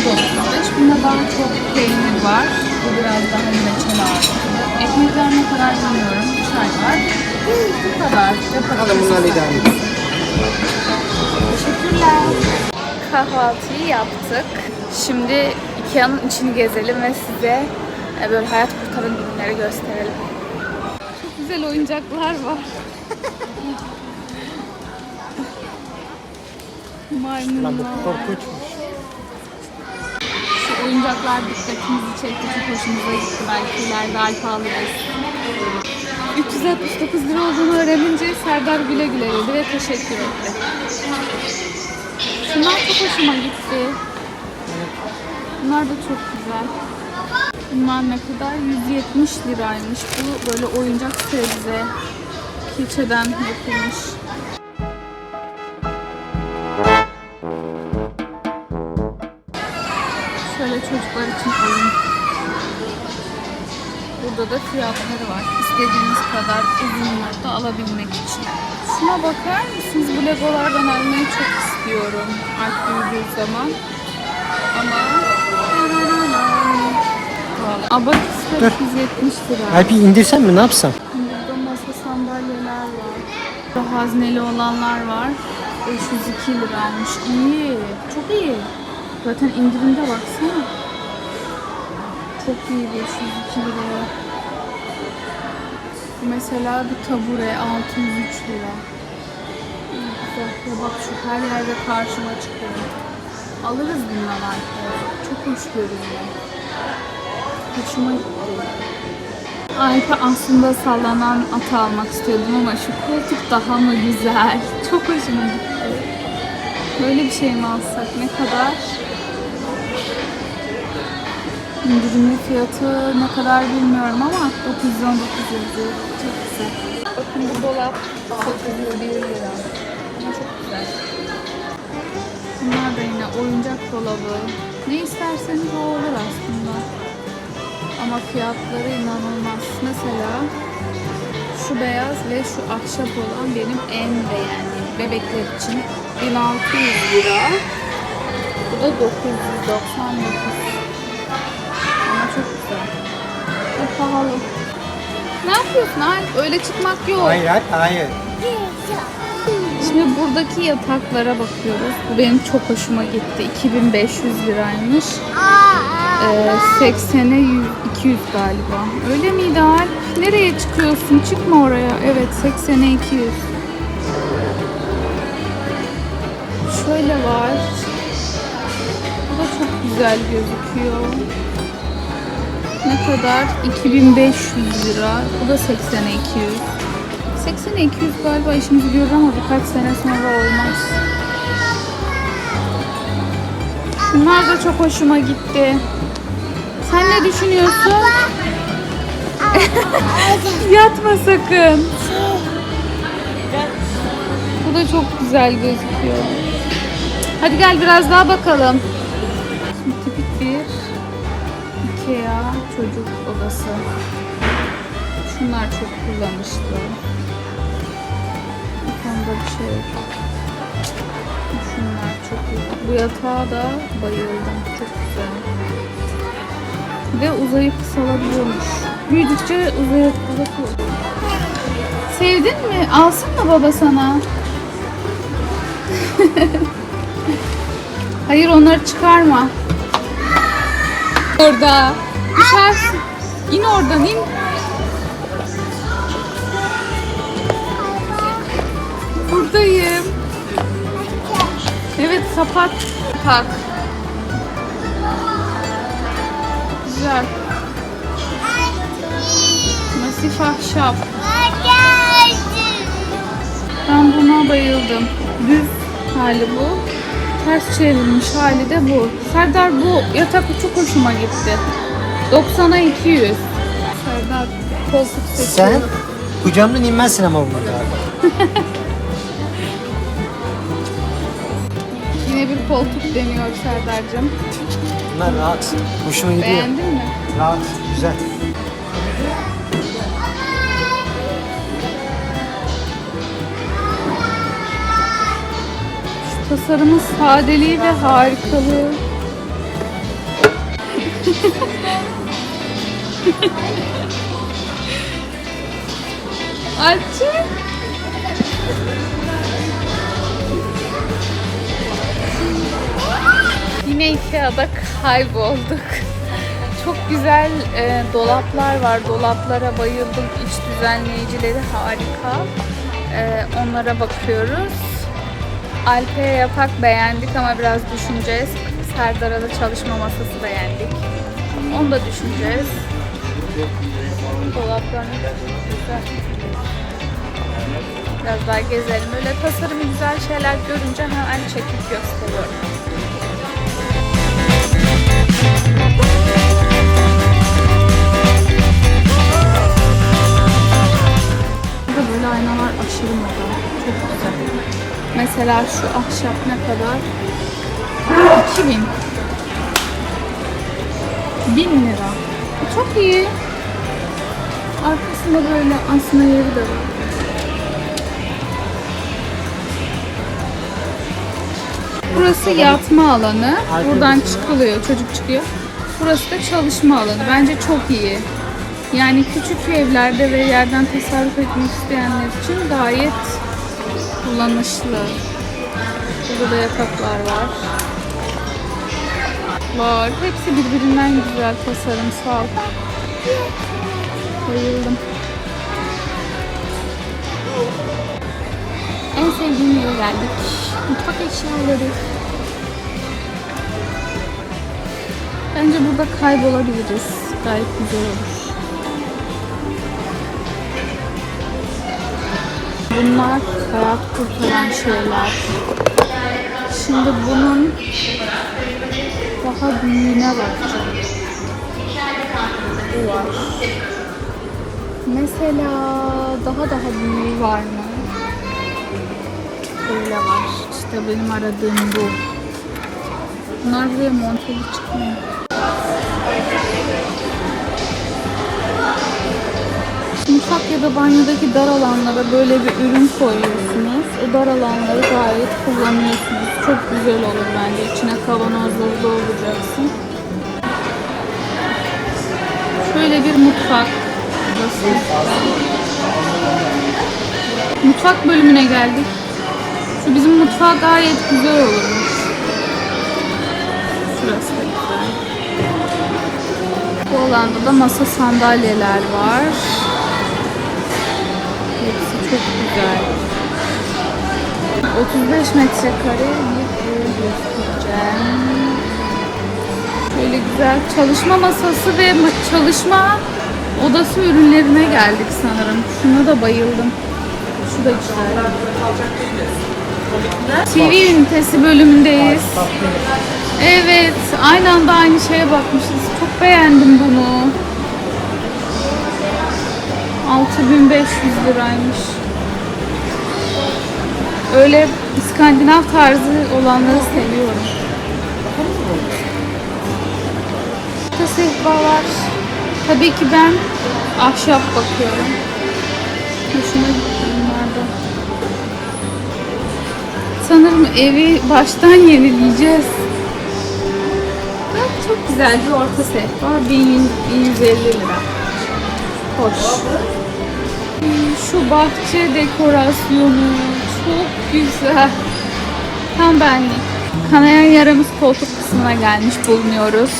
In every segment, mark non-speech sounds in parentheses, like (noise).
Bu da 35. Bunda daha çok peynir var. Bu biraz daha reçel ağırlıklı. Ekmekler ne kadar bilmiyorum. Çay var. Bu kadar. Bunlarla var. idare edin. Teşekkürler. Kahvaltıyı yaptık. Şimdi Ikea'nın içini gezelim ve size e, böyle hayat kurtaran ürünleri gösterelim. Çok güzel oyuncaklar var. Lan bu Maymunlar. korkunçmuş. Oyuncaklar dikkatimizi çekti. Çok hoşumuza gitti. Belki ileride Alp alırız. 369 lira olduğunu öğrenince Serdar güle güle dedi ve teşekkür etti. Şunlar çok hoşuma gitti. Bunlar da çok güzel. Bunlar ne kadar? 170 liraymış. Bu böyle oyuncak sebze. Keçeden yapılmış. Şöyle çocuklar için oyun. Burada da fiyatları var. İstediğiniz kadar uzunlukta alabilmek için. Şuna bakar mısınız? Bu legolardan almayı çok istiyorum. Alp büyüdüğü zaman. Ama... Dur. 170 lira. Alp'i indirsem mi ne yapsam? Burada masa sandalyeler var. Hazneli olanlar var. 502 liraymış. İyi. Çok iyi. Zaten indirimde baksana. Çok iyi 502 liraya. Bu Mesela bir tabure 603 lira. Güzel. Bak şu her yerde karşıma çıkıyor. Alırız bundan artık. Çok hoş görünüyor. Hoşuma gitti. Alp'e aslında sallanan atı almak istiyordum ama şu koltuk daha mı güzel? (laughs) Çok hoşuma gitti. Böyle bir şey mi alsak? Ne kadar? İndirimli fiyatı ne kadar bilmiyorum ama 919 yazıyor. Çok güzel. Bakın bu dolap 801 lira. Ama çok güzel. Bunlar da yine oyuncak dolabı. Ne isterseniz o olur aslında. Ama fiyatları inanılmaz. Mesela şu beyaz ve şu ahşap olan benim en beğendiğim. Bebekler için 1600 lira. Bu da 999. Ama çok pahalı. Ne yapıyorsun Alp? Öyle çıkmak yok. Hayır Alp hayır. Şimdi buradaki yataklara bakıyoruz. Bu benim çok hoşuma gitti. 2500 liraymış. Ee, 80'e 100, 200 galiba. Öyle miydi Alp? Nereye çıkıyorsun? Çıkma oraya. Evet 80'e 200. Şöyle var. Bu da çok güzel gözüküyor. Ne kadar? 2500 lira. Bu da 80'e 200. 80'e 200 galiba işimizi görür ama birkaç sene sonra olmaz. Şunlar da çok hoşuma gitti. Sen ne düşünüyorsun? (laughs) Yatma sakın. Bu da çok güzel gözüküyor. Hadi gel biraz daha bakalım. Ikea çocuk odası. Şunlar çok kullanışlı. Konuda bir şey yok. Şunlar çok iyi. Bu yatağa da bayıldım. Çok güzel. Ve uzayıp kısalabiliyormuş. Büyüdükçe uzayıp kısalabiliyor. Sevdin mi? Alsın mı baba sana? (laughs) Hayır onları çıkarma. Orada. Düşersin. İn oradan in. Buradayım. Evet kapat. Tak. Güzel. Masif ahşap. Ben buna bayıldım. Düz hali bu. Ters çevrilmiş hali de bu. Serdar bu yatak çok hoşuma gitti. 90'a 200. Serdar koltuk seçiyor. Sen kucağımdan inmezsin ama bunlar galiba. (laughs) Yine bir koltuk deniyor Serdar'cığım. Bunlar rahat. Hoşuma gidiyor. Beğendin mi? Rahat. Güzel. Tasarımın sadeliği ve harikalığı. (laughs) Açı. Yine Ikea'da kaybolduk. Çok güzel e, dolaplar var. Dolaplara bayıldım. İç düzenleyicileri harika. E, onlara bakıyoruz. Alpe'ye yapak beğendik ama biraz düşüneceğiz. Serdar'a da çalışma masası beğendik. Onu da düşüneceğiz. Dolaplarını güzel. Biraz daha gezelim. Öyle tasarımı güzel şeyler görünce hemen çekip gösteriyorum. Mesela şu ahşap ne kadar? 2000. 1000 lira. Çok iyi. Arkasında böyle aslında yeri de var. Burası yatma alanı. Buradan çıkılıyor, çocuk çıkıyor. Burası da çalışma alanı. Bence çok iyi. Yani küçük evlerde ve yerden tasarruf etmek isteyenler için gayet kullanışlı. Burada da yataklar var. Var. Hepsi birbirinden güzel tasarımsal. Bayıldım. En sevdiğim yere geldik. Mutfak eşyaları. Bence burada kaybolabiliriz. Gayet güzel olur. Bunlar hayat kurtaran şeyler. Şimdi bunun daha büyüğüne bakacağım. Bu var. Mesela daha daha büyüğü var mı? Böyle var. İşte benim aradığım bu. Bunlar buraya monteli çıkmıyor. Mutfak ya da banyodaki dar alanlara böyle bir ürün koyuyorsunuz. O dar alanları gayet kullanıyorsunuz. Çok güzel olur bence. İçine kavanozları dolduracaksın. Şöyle bir mutfak. Burası. Mutfak bölümüne geldik. Şu bizim mutfağı gayet güzel olurmuş. Şurası da güzel. Bu alanda da masa sandalyeler var. Çok güzel. 35 metrekare bir göstereceğim. Şöyle güzel çalışma masası ve ma- çalışma odası ürünlerine geldik sanırım. Şuna da bayıldım. Şu da güzel. TV ünitesi bölümündeyiz. Evet, aynı anda aynı şeye bakmışız. Çok beğendim bunu. 6500 liraymış. Öyle İskandinav tarzı olanları seviyorum. Burada sehpalar. Tabii ki ben ahşap bakıyorum. Hoşuma gitti bunlardan. Sanırım evi baştan yenileyeceğiz. Çok güzel bir orta sehpa. 1150 lira. Hoş. Şu bahçe dekorasyonu çok güzel. Tam benlik. Kanayan yaramız koltuk kısmına gelmiş bulunuyoruz.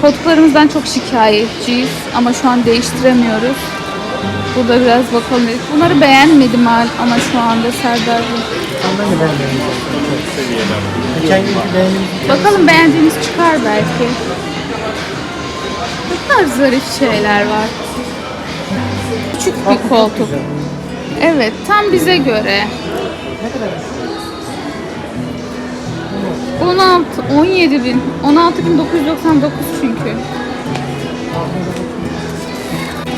Koltuklarımızdan çok şikayetçiyiz ama şu an değiştiremiyoruz. Burada biraz bakalım dedik. Bunları beğenmedim hal ama şu anda Serdar'cığım. Ben de beğenmedim. Geçen gün beğendim. Bakalım beğendiğimiz çıkar belki. Ne kadar zarif şeyler var. Küçük bir koltuk. Evet, tam bize göre. Ne kadar? 16, 17 bin. 16 bin 999 çünkü.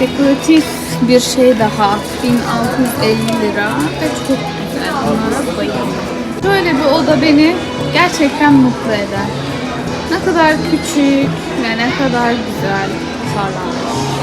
Dekoratif bir şey daha. 1650 lira. Ve çok güzel. Bunlara bayıldım. Böyle bir oda beni gerçekten mutlu eder. Ne kadar küçük ve ne kadar güzel tasarlanmış.